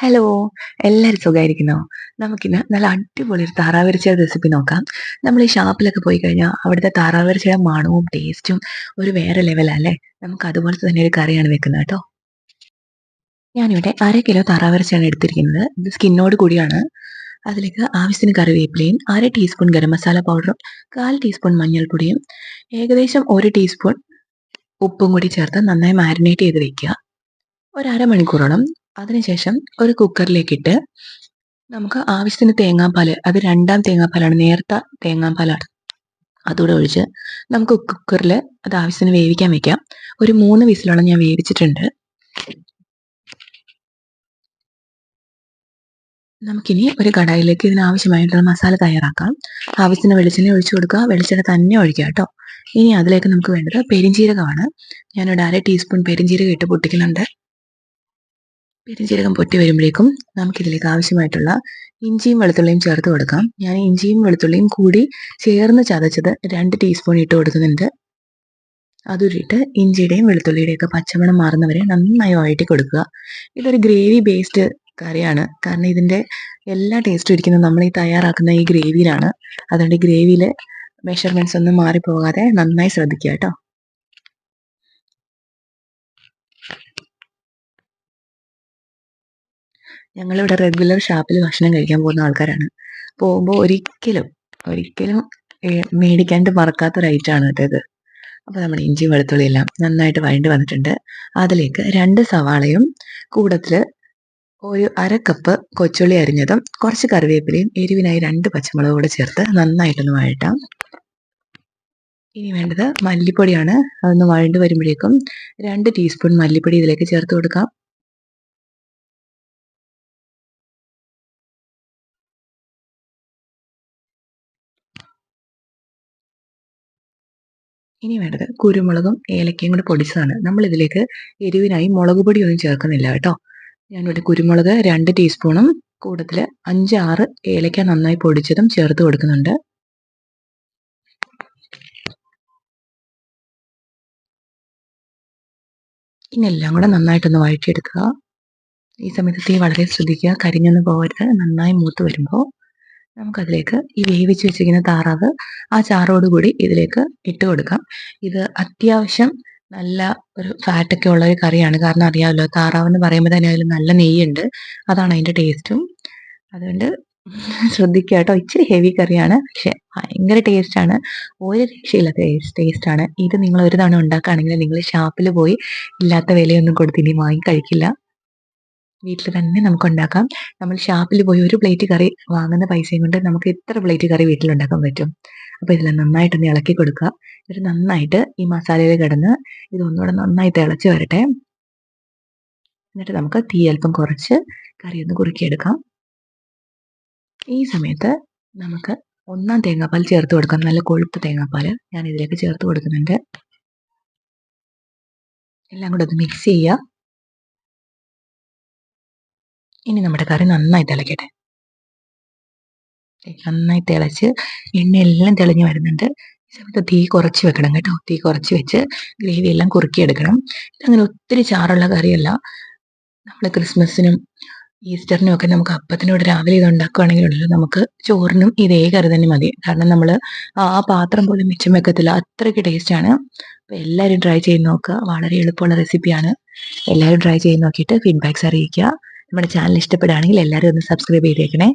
Hello എല്ലാവരും സുഖമായിരിക്കുന്നോ നമുക്കിന്ന് നല്ല അടിപൊളി ഒരു താറാവരച്ചയുടെ റെസിപ്പി നോക്കാം. നമ്മൾ ഈ ഷാപ്പിലൊക്കെ പോയി കഴിഞ്ഞാൽ അവിടുത്തെ താറാവരച്ചയുടെ മണവും ടേസ്റ്റും ഒരു വേറെ ലെവലല്ലേ നമുക്ക് അതുപോലത്തെ തന്നെ ഒരു കറിയാണ് വെക്കുന്നത് കേട്ടോ. ഞാനിവിടെ അര കിലോ താറാവരച്ചയാണ് എടുത്തിരിക്കുന്നത്. ഇത് സ്കിന്നോട് കൂടിയാണ്. അതിലേക്ക് ആവശ്യത്തിന് കറിവേപ്പിലയും അര ടീസ്പൂൺ ഗരം മസാല പൗഡറും കാൽ ടീസ്പൂൺ മഞ്ഞൾപ്പൊടിയും ഏകദേശം ഒരു ടീസ്പൂൺ ഉപ്പും കൂടി ചേർത്ത് നന്നായി മാരിനേറ്റ് ചെയ്ത് വെക്കുക. ഒരു അരമണിക്കൂറോളം അതിനുശേഷം ഒരു കുക്കറിലേക്കിട്ട് നമുക്ക് ആവശ്യത്തിന് തേങ്ങാപ്പാൽ അത് രണ്ടാം തേങ്ങാപ്പാലാണ് നേർത്ത തേങ്ങാപ്പാലാണ്. അതുകൂടെ ഒഴിച്ച് നമുക്ക് കുക്കറിൽ അത് ആവശ്യത്തിന് വേവിക്കാൻ വെക്കാം. ഒരു മൂന്ന് വിസിലോളം ഞാൻ വേവിച്ചിട്ടുണ്ട്. നമുക്കിനി ഒരു കടായിലേക്ക് ഇതിനാവശ്യമായിട്ടുള്ള മസാല തയ്യാറാക്കാം. ആവശ്യത്തിന് വെളിച്ചെണ്ണ ഒഴിച്ചു കൊടുക്കുക. വെളിച്ചെണ്ണ തന്നെ ഒഴിക്കുക കേട്ടോ. ഇനി അതിലേക്ക് നമുക്ക് വേണ്ടത് പെരിഞ്ചീരകമാണ്. ഞാനൊരു അര ടീസ്പൂൺ പെരിഞ്ചീരകം ഇട്ട് പൊട്ടിക്കുന്നുണ്ട്. പെരുംജീരകം പൊട്ടി വരുമ്പോഴേക്കും നമുക്കിതിലേക്ക് ആവശ്യമായിട്ടുള്ള ഇഞ്ചിയും വെളുത്തുള്ളിയും ചേർത്ത് കൊടുക്കാം. ഞാൻ ഇഞ്ചിയും വെളുത്തുള്ളിയും കൂടി ചേർന്ന് ചതച്ചത് രണ്ട് ടീസ്പൂൺ ഇട്ട് കൊടുക്കുന്നുണ്ട്. അതുരിട്ട് ഇഞ്ചിയുടെയും വെളുത്തുള്ളിയുടെയും ഒക്കെ പച്ചമണം മാറുന്നവരെ നന്നായി വഴറ്റി കൊടുക്കുക. ഇതൊരു ഗ്രേവി ബേസ്ഡ് കറിയാണ്. കാരണം ഇതിന്റെ എല്ലാ ടേസ്റ്റും ഇരിക്കുന്നത് നമ്മൾ ഈ തയ്യാറാക്കുന്ന ഈ ഗ്രേവിയിലാണ് അതുകൊണ്ട് ഗ്രേവിയിലെ മെഷർമെന്റ്സ് ഒന്നും മാറിപ്പോകാതെ നന്നായി ശ്രദ്ധിക്കുക കേട്ടോ. ഞങ്ങളിവിടെ റെഗുലർ ഷാപ്പിൽ ഭക്ഷണം കഴിക്കാൻ പോകുന്ന ആൾക്കാരാണ്. പോകുമ്പോൾ ഒരിക്കലും ഒരിക്കലും മേടിക്കാണ്ട് മറക്കാത്ത കേട്ടോ ഇത്. അപ്പോൾ നമ്മുടെ ഇഞ്ചി വെളുത്തുള്ളി എല്ലാം നന്നായിട്ട് വഴണ്ടി വന്നിട്ടുണ്ട്. അതിലേക്ക് രണ്ട് സവാളയും കൂടത്തിൽ ഒരു അര കപ്പ് കൊച്ചുള്ളി അരിഞ്ഞതും കുറച്ച് കറിവേപ്പിലയും എരിവിനായി രണ്ട് പച്ചമുളകും കൂടെ ചേർത്ത് നന്നായിട്ടൊന്ന് വഴട്ടാം. ഇനി വേണ്ടത് മല്ലിപ്പൊടിയാണ്. അതൊന്ന് വഴണ്ട് വരുമ്പോഴേക്കും രണ്ട് ടീസ്പൂൺ മല്ലിപ്പൊടി ഇതിലേക്ക് ചേർത്ത് കൊടുക്കാം. ഇനി വേണ്ടത് കുരുമുളകും ഏലക്കയും കൂടെ പൊടിച്ചതാണ്. നമ്മൾ ഇതിലേക്ക് എരിവിനായി മുളക് പൊടി ഒന്നും ചേർക്കുന്നില്ല കേട്ടോ. ഞാനിവിടെ കുരുമുളക് രണ്ട് ടീസ്പൂണും കൂടത്തിൽ അഞ്ച് ആറ് ഏലക്ക നന്നായി പൊടിച്ചതും ചേർത്ത് കൊടുക്കുന്നുണ്ട്. ഇനി എല്ലാം കൂടെ നന്നായിട്ടൊന്ന് വഴറ്റിയെടുക്കുക. ഈ സമയത്ത് തീ വളരെ ശ്രദ്ധിക്കുക. കരിഞ്ഞൊന്നും പോകരുത്. നന്നായി മൂത്ത് വരുമ്പോൾ നമുക്കതിലേക്ക് ഈ വേവിച്ച് വെച്ചിരിക്കുന്ന താറാവ് ആ ചാറോടുകൂടി ഇതിലേക്ക് ഇട്ട് കൊടുക്കാം. ഇത് അത്യാവശ്യം നല്ല ഒരു ഫാറ്റൊക്കെ ഉള്ള ഒരു കറിയാണ്. കാരണം അറിയാമല്ലോ താറാവ് എന്ന് പറയുമ്പോൾ തന്നെ അതിൽ നല്ല നെയ്യുണ്ട്. അതാണ് അതിന്റെ ടേസ്റ്റും അതുകൊണ്ട് ശ്രദ്ധിക്കുക കേട്ടോ. ഇച്ചിരി ഹെവി കറിയാണ് പക്ഷെ ഭയങ്കര ടേസ്റ്റാണ് ഒരു രക്ഷയില്ല ടേസ്റ്റ് ടേസ്റ്റാണ് ഇത് നിങ്ങൾ ഒരു തവണ ഉണ്ടാക്കുകയാണെങ്കിൽ നിങ്ങൾ ഷാപ്പിൽ പോയി ഇല്ലാത്ത വിലയൊന്നും കൊടുത്ത് ഇനി വാങ്ങി കഴിക്കില്ല. വീട്ടിൽ തന്നെ നമുക്ക് ഉണ്ടാക്കാം നമ്മൾ ഷാപ്പിൽ പോയി ഒരു പ്ലേറ്റ് കറി വാങ്ങുന്ന പൈസയും കൊണ്ട് നമുക്ക് എത്ര പ്ലേറ്റ് കറി വീട്ടിലുണ്ടാക്കാൻ പറ്റും? അപ്പോൾ ഇതെല്ലാം നന്നായിട്ടൊന്ന് ഇളക്കി കൊടുക്കുക. എന്നിട്ട് നന്നായിട്ട് ഈ മസാലയിൽ കിടന്ന് ഇത് ഒന്നുകൂടെ നന്നായി തിളച്ച് വരട്ടെ. എന്നിട്ട് നമുക്ക് തീ അല്പം കുറച്ച് കറി ഒന്ന് കുറുക്കിയെടുക്കാം. ഈ സമയത്ത് നമുക്ക് ഒന്നാം തേങ്ങാപ്പാൽ ചേർത്ത് കൊടുക്കാം. നല്ല കൊഴുപ്പ് തേങ്ങാപ്പാൽ ഞാൻ ഇതിലേക്ക് ചേർത്ത് കൊടുക്കുന്നുണ്ട്. എല്ലാം കൂടെ ഒന്ന് മിക്സ് ചെയ്യുക. ഇനി നമ്മുടെ കറി നന്നായി തിളക്കട്ടെ. നന്നായി തിളച്ച് എണ്ണയെല്ലാം തെളിഞ്ഞു വരുന്നുണ്ട്. ഈ സമയത്ത് തീ കുറച്ച് വെക്കണം കേട്ടോ. തീ കുറച്ച് വെച്ച് ഗ്രേവി എല്ലാം കുറുക്കിയെടുക്കണം. ഇതങ്ങനെ ഒത്തിരി ചാറുള്ള കറിയല്ല. നമ്മൾ ക്രിസ്മസിനും ഈസ്റ്ററിനും ഒക്കെ നമുക്ക് അപ്പത്തിനോട് രാവിലെ ഇത് ഉണ്ടാക്കുകയാണെങ്കിലുണ്ടല്ലോ നമുക്ക് ചോറിനും ഇതേ കറി തന്നെ മതി. കാരണം നമ്മൾ ആ പാത്രം പോലും മിച്ചം വെക്കത്തില്ല. അത്രയ്ക്ക് ടേസ്റ്റാണ് അപ്പോൾ എല്ലാവരും ട്രൈ ചെയ്ത് നോക്കുക. വളരെ എളുപ്പമുള്ള റെസിപ്പിയാണ് എല്ലാവരും ട്രൈ ചെയ്ത് നോക്കിയിട്ട് ഫീഡ്ബാക്ക്സ് അറിയിക്കുക. നമ്മുടെ ചാനൽ ഇഷ്ടപ്പെടുകയാണെങ്കിൽ എല്ലാവരും ഒന്ന് സബ്സ്ക്രൈബ് ചെയ്തേക്കണേ.